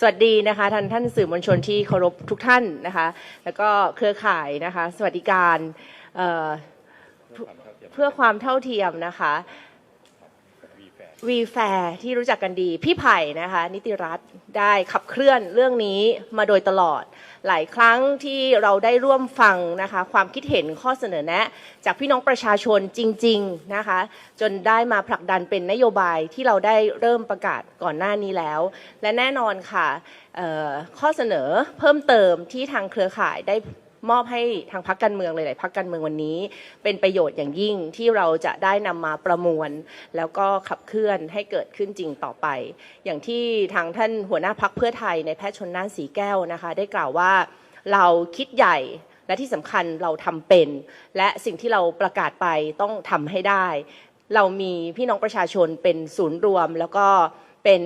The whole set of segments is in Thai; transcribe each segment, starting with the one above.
สวัสดีนะคะท่านท่านสื่อมวลชนที่เคารพทุกท่านนะคะ แล้วก็เครือข่ายนะคะ สวัสดิการเเพื่อความเท่าเทียมนะคะ วีแฟร์ที่รู้จักกันดี พี่ไผ่นะคะ นิติรัตน์ได้ขับเคลื่อนเรื่องนี้มาโดยตลอด หลายครั้งที่เราได้ร่วมฟังนะคะ ความคิดเห็นข้อเสนอแนะ จากพี่น้องประชาชนจริง ๆนะคะ จนได้มาผลักดันเป็นนโยบายที่เราได้เริ่มประกาศก่อนหน้านี้แล้ว และแน่นอนค่ะข้อเสนอเพิ่มเติมที่ทางเครือข่ายได้ มอบให้ทางพักการเมืองหลายๆพักการเมืองวันนี้ เป็นประโยชน์อย่างยิ่งที่เราจะได้นำมาประมวล แล้วก็ขับเคลื่อนให้เกิดขึ้นจริงต่อไป อย่างที่ทางท่านหัวหน้าพักเพื่อไทยในแพทย์ชนน่านสีแก้วนะคะ ได้กล่าวว่าเราคิดใหญ่และที่สำคัญเราทำเป็น และสิ่งที่เราประกาศไปต้องทำให้ได้ เรามีพี่น้องประชาชนเป็นศูนย์รวม แล้วก็ เป็น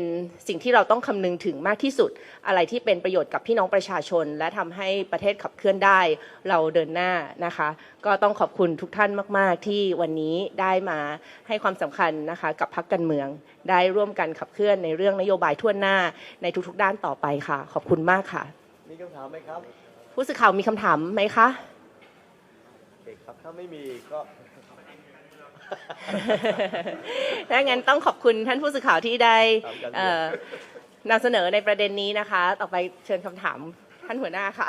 สิ่งที่เราต้องคำนึงถึงมากที่สุด อะไรที่เป็นประโยชน์กับพี่น้องประชาชน และทำให้ประเทศขับเคลื่อนได้เราเดินหน้านะคะ ก็ต้องขอบคุณทุกท่านมาก ๆ ที่วันนี้ได้มาให้ความสำคัญนะคะกับพักการเมือง ได้ร่วมกันขับเคลื่อนในเรื่องนโยบายทั่วหน้าในทุก ๆ ด้านต่อไปค่ะ ขอบคุณมากค่ะ มีคำถามไหมครับ ผู้สื่อข่าวมีคำถามไหมคะโอเคครับ ถ้าไม่มีก็ ถ้างั้นต้องขอบคุณท่านผู้สื่อข่าวที่ได้เอ่อนำเสนอในประเด็นนี้นะคะ ต่อไปเชิญคำถามท่านหัวหน้าค่ะ